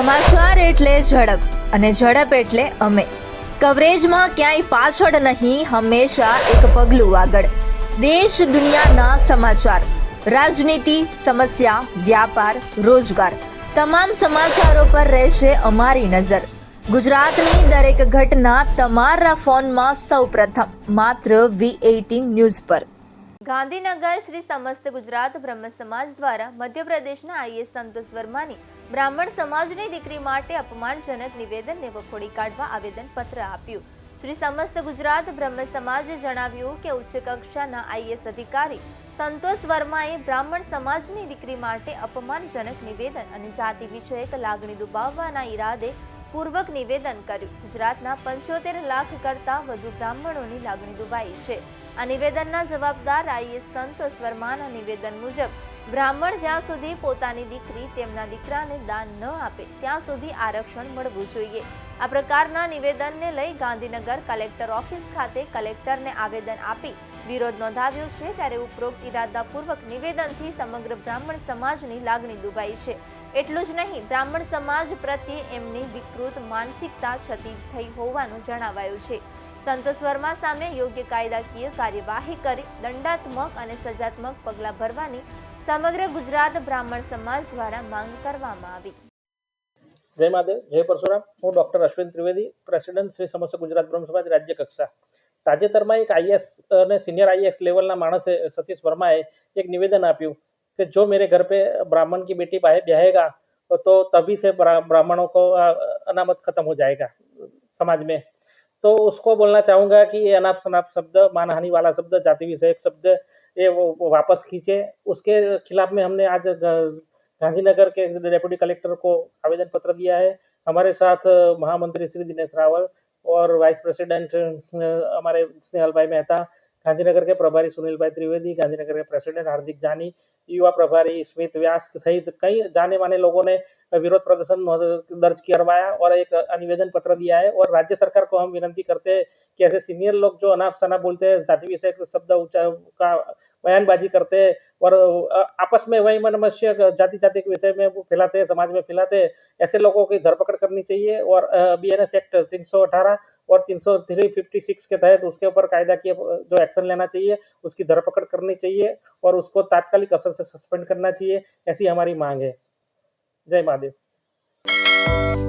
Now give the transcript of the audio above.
સમાચાર એટલે ઝડપ અને ઝડપ એટલે અમે. કવરેજમાં ક્યાંય પાછળ નહીં, હંમેશા એક પગલું આગળ. દેશ દુનિયાના સમાચાર, રાજનીતિ, સમસ્યા, વ્યાપાર, રોજગાર, તમામ સમાચારો પર રહેશે અમારી નજર. ગુજરાતની દરેક ઘટના તમારા ફોનમાં સૌપ્રથમ, માત્ર વી એઇટીન ન્યૂઝ પર. ગાંધીનગર શ્રી સમસ્ત ગુજરાત બ્રહ્મ સમાજ દ્વારા મધ્યપ્રદેશના આઈએસ સંતોષ વર્માની બ્રાહ્મણ સમાજની દીકરી માટે અપમાનજનક નિવેદનને વખોડી કાઢવા આવેદન પત્ર આપ્યું. શ્રી સમસ્ત ગુજરાત બ્રહ્મ સમાજે જણાવ્યું કે ઉચ્ચ કક્ષાના આઈએસ અધિકારી સંતોષ વર્માએ બ્રાહ્મણ સમાજની દીકરી માટે અપમાનજનક નિવેદન અને જાતિ વિષયક લાગણી દુબાવવાના ઈરાદે પૂર્વક નિવેદન કર્યું. ગુજરાતના પંચોતેર લાખ કરતા વધુ બ્રાહ્મણોની લાગણી દુબાઈ છે. આ નિવેદનના જવાબદાર આઈએસ સંતોષ વર્માના નિવેદન મુજબ બ્રાહ્મણ જ્યાં સુધી પોતાની દીકરી તેમના દીકરાને દાન ન આપે, ત્યાં સુધી આરક્ષણ મળવું જોઈએ. આ પ્રકારના નિવેદનને લઈ ગાંધીનગર કલેક્ટર ઓફિસ ખાતે કલેક્ટરને આવેદન આપી વિરોધ નોંધાવ્યો છે, ત્યારે ઉપરોક્ત ઇરાદાપૂર્વક નિવેદનથી સમગ્ર બ્રાહ્મણ સમાજની લાગણી દુભાઈ છે. એટલું જ નહીં, બ્રાહ્મણ સમાજ પ્રત્યે એમની વિકૃત માનસિકતા છતી થઈ હોવાનું જણાવાયું છે. સંતોષ વર્મા સામે યોગ્ય કાયદાકીય કાર્યવાહી કરી, દંડાત્મક અને સજાત્મક પગલાં ભરવાની સમગ્ર ગુજરાત બ્રાહ્મણ સમાજ દ્વારા માંગ કરવામાં આવી જય મહાદેવ જય પરશુરામ હું ડૉક્ટર અશ્વિન ત્રિવેદી પ્રેસિડેન્ટ શ્રી સમસ્ત ગુજરાત બ્રહ્મ સમાજ રાજ્ય કક્ષા તાજેતરમાં એક આઈએસ અને સિનિયર આઈએસ લેવલના માણસે સતીશ વર્માએ એક નિવેદન આપ્યું कि जो मेरे घर पे ब्राह्मण की बेटी बाहे ब्याहेगा तो तभी से ब्रा- ब्राह्मणों को अ, अनामत खत्म हो जाएगा समाज में तो उसको बोलना चाहूँगा कि ये अनाप शनाप शब्द मानहानि वाला शब्द जाति विषयक शब्द ये वो, वापस खींचे। उसके खिलाफ में हमने आज गांधीनगर के डेप्यूटी कलेक्टर को आवेदन पत्र दिया है। हमारे साथ महामंत्री श्री दिनेश रावल और वाइस प्रेसिडेंट हमारे स्नेहल भाई मेहता गांधीनगर के प्रभारी सुनील भाई त्रिवेदी गांधीनगर के प्रेसिडेंट हार्दिक जानी युवा प्रभारी स्मित व्यास सहित कई जाने माने लोगों ने विरोध प्रदर्शन दर्ज करवाया और एक निवेदन पत्र दिया है और राज्य सरकार को हम विनती करते हैं कि ऐसे सीनियर लोग जो अनाप शनाप बोलते हैं, जाति विषय शब्द का बयानबाजी करते हैं और आपस में वही मनमस्य जाति जाति के विषय में फैलाते हैं, समाज में फैलाते हैं, ऐसे लोगों की धरपकड़ करनी चाहिए और बी एन एस एक्ट तीन सौ अठारह और तीन के तहत उसके ऊपर कायदा की जो एक्शन लेना चाहिए उसकी धरपकड़ करनी चाहिए और उसको तात्कालिक असर से सस्पेंड करना चाहिए ऐसी हमारी मांग है जय महादेव